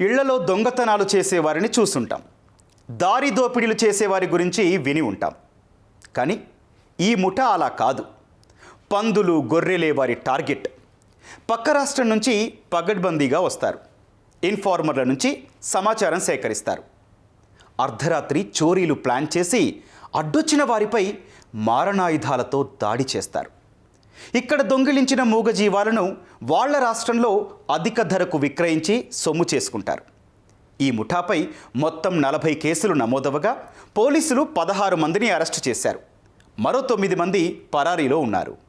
ఇళ్ళలో దొంగతనాలు చేసేవారిని చూసుంటాం దారి దోపిడీలు చేసేవారి గురించి విని ఉంటాం. కానీ ఈ ముఠ అలా కాదు. పందులు గొర్రెలే వారి టార్గెట్. పక్క రాష్ట్రం నుంచి పగడ్బందీగా వస్తారు. ఇన్ఫార్మర్ల నుంచి సమాచారం సేకరిస్తారు. అర్ధరాత్రి చోరీలు ప్లాన్ చేసి అడ్డొచ్చిన వారిపై మారణాయుధాలతో దాడి చేస్తారు. ఇక్కడ దొంగిలించిన మూగజీవాలను వాళ్ళ రాష్ట్రంలో అధిక ధరకు విక్రయించి సొమ్ము చేసుకుంటారు. ఈ ముఠాపై మొత్తం నలభై కేసులు నమోదవగా పోలీసులు పదహారు మందిని అరెస్టు చేశారు. మరో తొమ్మిది మంది పరారీలో ఉన్నారు.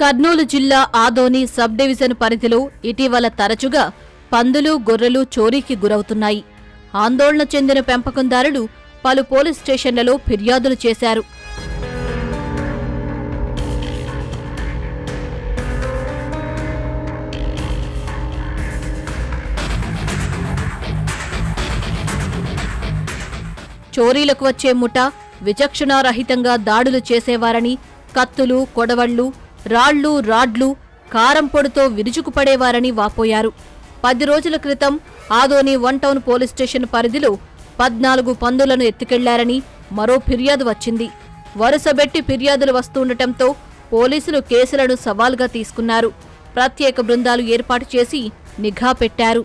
కర్నూలు జిల్లా ఆదోని సబ్ డివిజన్ పరిధిలో ఇటీవల తరచుగా పందులు గొర్రెలు చోరీకి గురవుతున్నాయి. ఆందోళన చెందిన పెంపకందారులు పలు పోలీస్ స్టేషన్లలో ఫిర్యాదులు చేశారు. చోరీలకు వచ్చే ముఠ విచక్షణారహితంగా దాడులు చేసేవారని కత్తులు కొడవళ్ళు రాళ్ళు రాడ్లు కారం పొడితో విరుచుకుపడేవారని వాపోయారు. పది రోజుల క్రితం Adoni one town police station పరిధిలో పద్నాలుగు పందులను ఎత్తుకెళ్ళారని మరో ఫిర్యాదు వచ్చింది. వరుసబెట్టి ఫిర్యాదులు వస్తుండటంతో పోలీసులు కేసులను సవాల్గా తీసుకున్నారు. ప్రత్యేక బృందాలు ఏర్పాటు చేసి నిఘా పెట్టారు.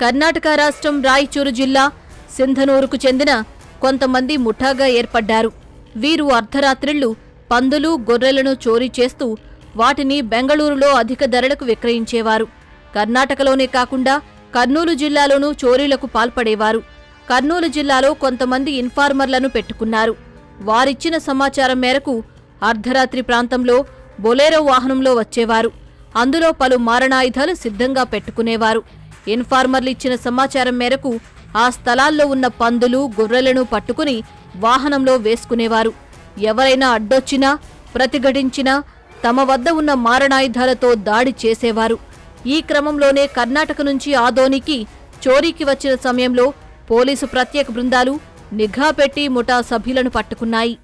కర్ణాటక రాష్ట్రం రాయచూరు జిల్లా సింధనూరుకు చెందిన కొంతమంది ముఠాగా ఏర్పడ్డారు. వీరు అర్ధరాత్రిళ్ళు పందులు గొర్రెలను చోరీ చేస్తూ వాటిని బెంగళూరులో అధిక ధరలకు విక్రయించేవారు. కర్ణాటకలోనే కాకుండా కర్నూలు జిల్లాలోనూ చోరీలకు పాల్పడేవారు. కర్నూలు జిల్లాలో కొంతమంది ఇన్ఫార్మర్లను పెట్టుకున్నారు. వారిచ్చిన సమాచారం మేరకు అర్ధరాత్రి ప్రాంతంలో బొలేరో వాహనంలో వచ్చేవారు. అందులో పలు మారణాయుధాలు సిద్ధంగా పెట్టుకునేవారు. ఇన్ఫార్మర్లు ఇచ్చిన సమాచారం మేరకు ఆ స్థలాల్లో ఉన్న పందులు గొర్రెలను పట్టుకుని వాహనంలో వేసుకునేవారు. ఎవరైనా అడ్డొచ్చినా ప్రతిఘటించినా తమ వద్ద ఉన్న మారణాయుధాలతో దాడి చేసేవారు. ఈ క్రమంలోనే కర్ణాటక నుంచి ఆదోనికి చోరీకి వచ్చిన సమయంలో పోలీసు ప్రత్యేక బృందాలు నిఘా పెట్టి ముఠా సభ్యులను పట్టుకున్నాయి.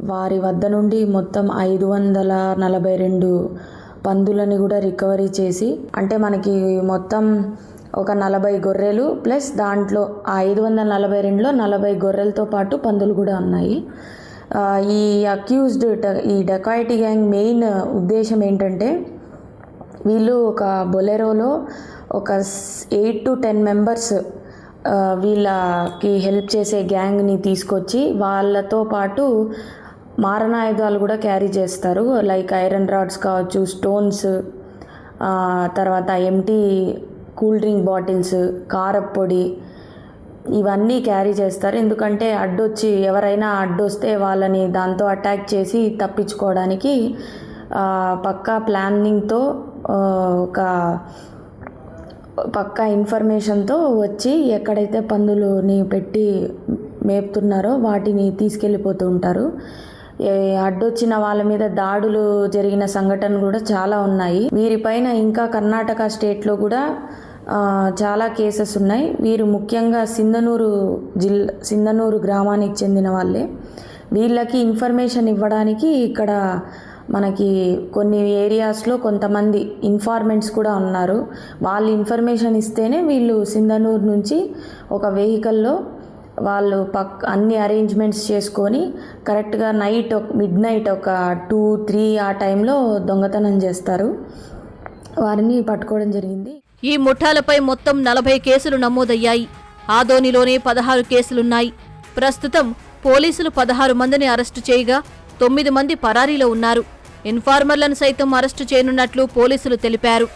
వారి వద్ద నుండి మొత్తం ఐదు వందల నలభై రెండు పందులని కూడా రికవరీ చేసి అంటే మనకి మొత్తం ఒక నలభై గొర్రెలు ప్లస్ దాంట్లో ఆ ఐదు వందల నలభై రెండులో నలభై గొర్రెలతో పాటు పందులు కూడా ఉన్నాయి. ఈ అక్యూజ్డ్ ఈ డకాయిటీ గ్యాంగ్ మెయిన్ ఉద్దేశం ఏంటంటే వీళ్ళు ఒక బొలెరోలో ఒక ఎయిట్ టు టెన్ మెంబర్స్ వీళ్ళకి హెల్ప్ చేసే గ్యాంగ్ని తీసుకొచ్చి వాళ్ళతో పాటు మారణాయుధాలు కూడా క్యారీ చేస్తారు. లైక్ ఐరన్ రాడ్స్ కావచ్చు స్టోన్స్ తర్వాత ఎంటీ కూల్ డ్రింక్ బాటిల్స్ కారప్పొడి ఇవన్నీ క్యారీ చేస్తారు. ఎందుకంటే అడ్డొచ్చి ఎవరైనా అడ్డొస్తే వాళ్ళని దాంతో అటాక్ చేసి తప్పించుకోవడానికి పక్కా ప్లానింగ్తో ఒక పక్కా ఇన్ఫర్మేషన్తో వచ్చి ఎక్కడైతే పందులని పెట్టి మేపుతున్నారో వాటిని తీసుకెళ్ళిపోతూ ఉంటారు. అడ్డొచ్చిన వాళ్ళ మీద దాడులు జరిగిన సంఘటనలు కూడా చాలా ఉన్నాయి. వీరిపైన ఇంకా కర్ణాటక స్టేట్లో కూడా చాలా కేసెస్ ఉన్నాయి. వీరు ముఖ్యంగా సింధనూరు జిల్లా సింధనూరు గ్రామానికి చెందిన వాళ్ళే. వీళ్ళకి ఇన్ఫర్మేషన్ ఇవ్వడానికి ఇక్కడ మనకి కొన్ని ఏరియాస్లో కొంతమంది ఇన్ఫార్మెంట్స్ కూడా ఉన్నారు. వాళ్ళు ఇన్ఫర్మేషన్ ఇస్తేనే వీళ్ళు సింధనూరు నుంచి ఒక వెహికల్లో వాళ్ళు పక్ అన్ని అరేంజ్మెంట్స్ చేసుకొని కరెక్ట్గా నైట్ మిడ్ నైట్ ఒక టూ త్రీ ఆ టైంలో దొంగతనం చేస్తారు. వారిని పట్టుకోవడం జరిగింది. ఈ ముఠాలపై మొత్తం నలభై కేసులు నమోదయ్యాయి. ఆదోనిలోనే పదహారు కేసులున్నాయి. ప్రస్తుతం పోలీసులు పదహారు మందిని అరెస్టు చేయగా తొమ్మిది మంది పరారీలో ఉన్నారు. ఇన్ఫార్మర్లను సైతం అరెస్టు చేయనున్నట్లు పోలీసులు తెలిపారు.